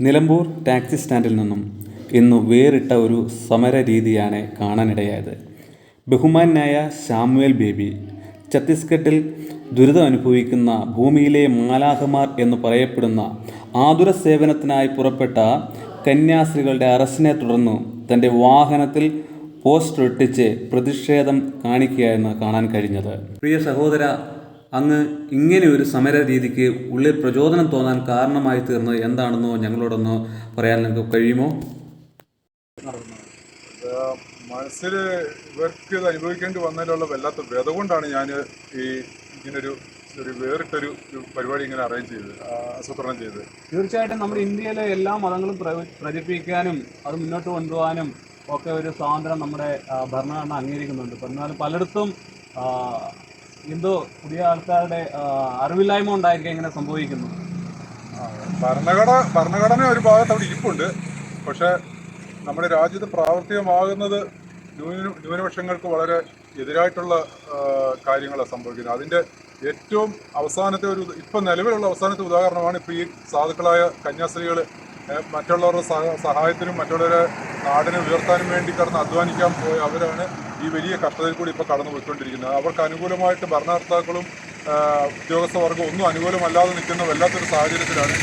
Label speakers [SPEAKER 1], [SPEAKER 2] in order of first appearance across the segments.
[SPEAKER 1] Nilambur taxi സ്റ്റാൻഡിൽ നിന്നും ഇന്ന് വേറിട്ട ഒരു സമര രീതിയാണ് കാണാനിടയായത്. ബഹുമാനായ ശാമുവേൽ ബേബി ഛത്തീസ്ഗഡിൽ ദുരിതം അനുഭവിക്കുന്ന ഭൂമിയിലെ മാലാഹമാർ എന്ന് പറയപ്പെടുന്ന ആതുര സേവനത്തിനായി പുറപ്പെട്ട കന്യാസ്ത്രീകളുടെ അറസ്റ്റിനെ തുടർന്ന് തന്റെ വാഹനത്തിൽ പോസ്റ്റർ ഒട്ടിച്ച് പ്രതിഷേധം കാണിക്കുകയായിരുന്നു കാണാൻ കഴിഞ്ഞത്. പ്രിയ സഹോദര അങ്ങ് ഇങ്ങനെ ഒരു സമര രീതിക്ക് ഉള്ളിൽ പ്രചോദനം തോന്നാൻ കാരണമായി തീർന്നത് എന്താണെന്നോ ഞങ്ങളോടൊന്ന് പറയാൻ നിങ്ങൾക്ക് കഴിയുമോ?
[SPEAKER 2] മനസ്സിൽ ഇവർക്ക് ഇത് അനുഭവിക്കേണ്ടി വന്നതിലുള്ള വല്ലാത്ത വേദ കൊണ്ടാണ് ഞാൻ ഈ ഇങ്ങനൊരു ഒരു വേറിട്ടൊരു പരിപാടി ഇങ്ങനെ അറേഞ്ച് ചെയ്ത് ആസൂത്രണം ചെയ്ത്
[SPEAKER 3] തീർച്ചയായിട്ടും നമ്മുടെ ഇന്ത്യയിലെ എല്ലാ മതങ്ങളും പ്ര- പ്രചരിപ്പിക്കാനും അത് മുന്നോട്ട് കൊണ്ടുപോകാനും ഒക്കെ ഒരു സ്വാതന്ത്ര്യം നമ്മുടെ ഭരണഘടന അംഗീകരിക്കുന്നുണ്ട്. എന്നാലും പലയിടത്തും എന്തോ പുതിയ ആൾക്കാരുടെ അറിവില്ലായ്മ ഉണ്ടായിരിക്കും ഇങ്ങനെ സംഭവിക്കുന്നു.
[SPEAKER 2] ഭരണഘടന ഭരണഘടന ഒരു ഭാഗത്ത് അവിടെ ഇരിപ്പുണ്ട്. പക്ഷേ നമ്മുടെ രാജ്യത്ത് പ്രാവർത്തികമാകുന്നത് ന്യൂനപക്ഷങ്ങൾക്ക് വളരെ എതിരായിട്ടുള്ള കാര്യങ്ങളാണ് സംഭവിക്കുന്നത്. അതിന്റെ ഏറ്റവും അവസാനത്തെ ഒരു ഇപ്പം നിലവിലുള്ള അവസാനത്തെ ഉദാഹരണമാണ് ഇപ്പോൾ ഈ സാധുക്കളായ കന്യാസ്ത്രീകൾ മറ്റുള്ളവരുടെ സഹ സഹായത്തിനും മറ്റുള്ളവരെ നാടിനെ ഉയർത്താനും വേണ്ടി കടന്ന് അധ്വാനിക്കാൻ പോയ അവരാണ് ഈ വലിയ കഷ്ടതയിൽ കൂടി ഇപ്പോൾ കടന്നു പോയിക്കൊണ്ടിരിക്കുന്നത്. അവർക്ക് അനുകൂലമായിട്ട് ഭരണകർത്താക്കളും ഉദ്യോഗസ്ഥ വർഗം ഒന്നും അനുകൂലമല്ലാതെ നിൽക്കുന്ന വല്ലാത്തൊരു സാഹചര്യത്തിലാണ്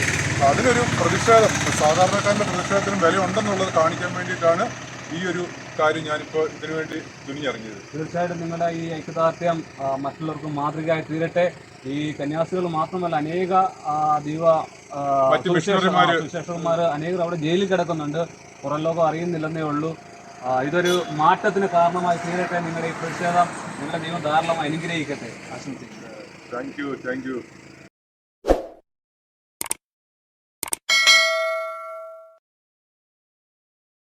[SPEAKER 2] അതിനൊരു പ്രതിഷേധം സാധാരണക്കാരന്റെ പ്രതിഷേധത്തിനും വിലയുണ്ടെന്നുള്ളത് കാണിക്കാൻ വേണ്ടിയിട്ടാണ് ഈ ഒരു കാര്യം ഞാനിപ്പോൾ ഇതിനു വേണ്ടി തുനിഞ്ഞിറങ്ങിയത്.
[SPEAKER 3] തീർച്ചയായിട്ടും നിങ്ങളുടെ ഈ ഐക്യദാർഢ്യം മറ്റുള്ളവർക്കും മാതൃകയായി തീരട്ടെ. ഈ കന്യാസികൾ മാത്രമല്ല അനേക ദൈവ വിശേഷന്മാർ അനേകർ അവിടെ ജയിലിൽ കിടക്കുന്നുണ്ട്. പുറം ലോകം അറിയുന്നില്ലെന്നേ ഉള്ളൂ. ഇതൊരു മാറ്റത്തിന് കാരണമായി തീരട്ടെ നിങ്ങളുടെ ഈ പ്രതിഷേധം നിങ്ങളുടെ ദൈവം ധാരാളമായി അനുഗ്രഹിക്കട്ടെ. ആശംസിക്കുന്നു.
[SPEAKER 2] Thank you thank you